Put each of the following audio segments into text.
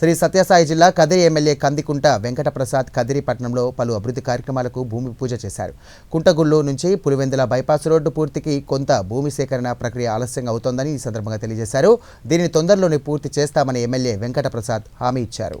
శ్రీ సత్యసాయి జిల్లా కదిరి ఎమ్మెల్యే కందికుంట వెంకటప్రసాద్ కదిరి పట్టణంలో పలు అభివృద్ధి కార్యక్రమాలకు భూమి పూజ చేశారు. కుంటగుళ్ళు నుంచి పులివెందుల బైపాస్ రోడ్డు పూర్తికి కొంత భూమి సేకరణ ప్రక్రియ ఆలస్యంగా అవుతోందని ఈ సందర్భంగా తెలియజేశారు. దీనిని తొందరలోనే పూర్తి చేస్తామని ఎమ్మెల్యే వెంకటప్రసాద్ హామీ ఇచ్చారు.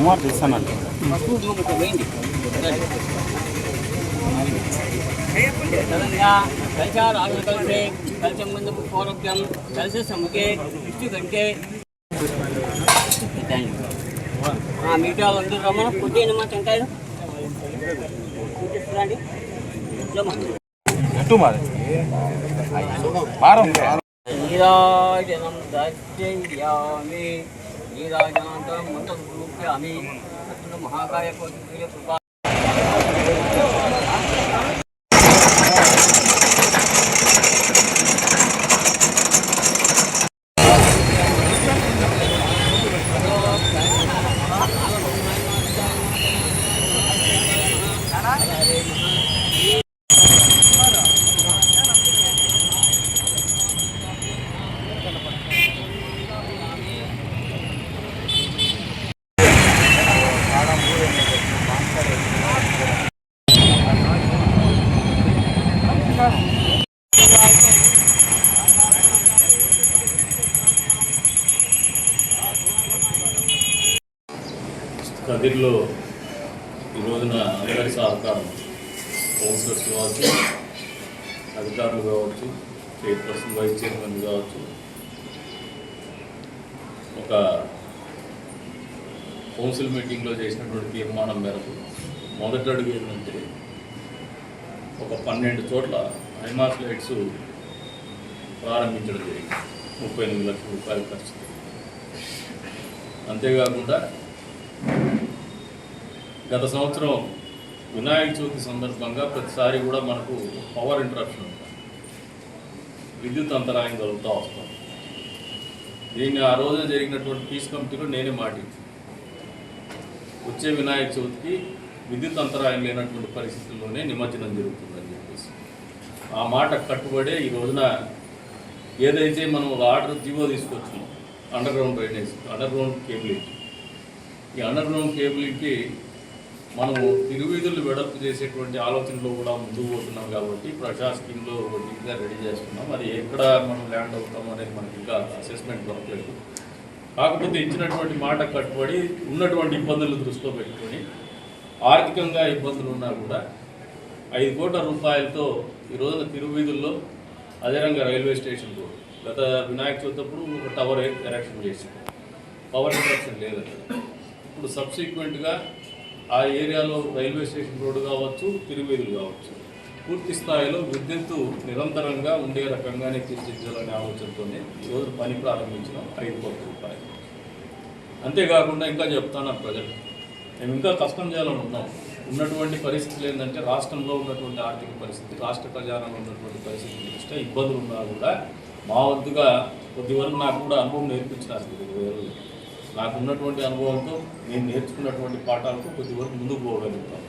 కుమార్ తెస్తానండి తెలంగా కలిశారాజు కలిసే కలిసి ముందు పౌరభ్యం కలిసి సముఖే ఇష్టి కంటే మీటా వంద రమ్మన పుట్టినమ్మా టెంకాయలు పుట్టిస్తున్నాండి ఎటు మాది మారం నీరాజనం దర్శయామి నీరాజనాంతరం మంత్రం రూప్యామి అతను కదిర్లో ఈ రోజున అందరి సహకారం కౌన్సిలర్స్ కావచ్చు అధికారులు కావచ్చు చైర్పర్సన్ వైస్ చైర్మన్ కావచ్చు. ఒక కౌన్సిల్ మీటింగ్లో చేసినటువంటి తీర్మానం మేరకు మొదటి అడుగు ఏంటంటే ఒక పన్నెండు చోట్ల ఐమాస్ లైట్స్ ప్రారంభించడం జరిగింది. ముప్పై ఎనిమిది లక్షల రూపాయల ఖర్చు. అంతేకాకుండా గత సంవత్సరం వినాయక చవితి సందర్భంగా ప్రతిసారి కూడా మనకు పవర్ ఇంటరప్షన్ ఉంటుంది. విద్యుత్ అంతరాయం కలుగుతూ వస్తాం దీన్ని ఆ రోజు జరిగినటువంటి పీస్ కమిటీలో నేనే మాటించి వచ్చే వినాయక చవితికి విద్యుత్ అంతరాయం లేనటువంటి పరిస్థితుల్లోనే నిమజ్జనం జరుగుతుందని చెప్పేసి. ఆ మాట కట్టుబడే ఈ రోజున ఏదైతే మనం ఒక ఆర్డర్ జీవో తీసుకొచ్చినాం under ground drainage under ground cabling ఈ అండర్ గ్రౌండ్ కేబులింగ్కి మనము తిరువీధులు వెడల్పు చేసేటువంటి ఆలోచనలో కూడా ముందుకు పోతున్నాం కాబట్టి ప్రశాసకంలో ఒకటిగా రెడీ చేస్తున్నాం. అది ఎక్కడ మనం ల్యాండ్ అవుతాం అనేది మనకి ఇంకా అసెస్మెంట్ దొరకలేదు. కాకపోతే ఇచ్చినటువంటి మాట కట్టుబడి ఉన్నటువంటి ఇబ్బందులు దృష్టిలో పెట్టుకొని ఆర్థికంగా ఇబ్బందులు ఉన్నా కూడా ఐదు కోట్ల రూపాయలతో ఈ రోజున తిరువీధుల్లో అదేవిధంగా రైల్వే స్టేషన్ రోడ్. గత వినాయక చవితప్పుడు ఒక టవర్ ఎరక్షన్ చేసింది. పవర్ ఇంట్రప్షన్ లేదు. అక్కడ ఇప్పుడు సబ్సిక్వెంట్గా ఆ ఏరియాలో రైల్వే స్టేషన్ రోడ్డు కావచ్చు తిరువీధులు కావచ్చు పూర్తి స్థాయిలో విద్యుత్తు నిరంతరంగా ఉండే రకంగానే తీర్చిదిద్దాలనే ఆలోచనతోనే ఈరోజు పని ప్రారంభించిన ఐదు కోట్ల రూపాయలు. అంతేకాకుండా ఇంకా చెప్తాను ప్రజలు మేము ఇంకా కష్టం చేయాలని ఉన్నాం. ఉన్నటువంటి పరిస్థితులు ఏంటంటే రాష్ట్రంలో ఉన్నటువంటి ఆర్థిక పరిస్థితి రాష్ట్ర ఖజానాలో ఉన్నటువంటి పరిస్థితి దృష్ట్యా ఇబ్బందులు ఉన్నా కూడా మా వద్దుగా కొద్ది వరకు నాకు కూడా అనుభవం నేర్పించినారు నాకు ఉన్నటువంటి అనుభవంతో నేను నేర్చుకున్నటువంటి పాఠాలతో కొద్ది వరకు ముందుకు పోగలుగుతాను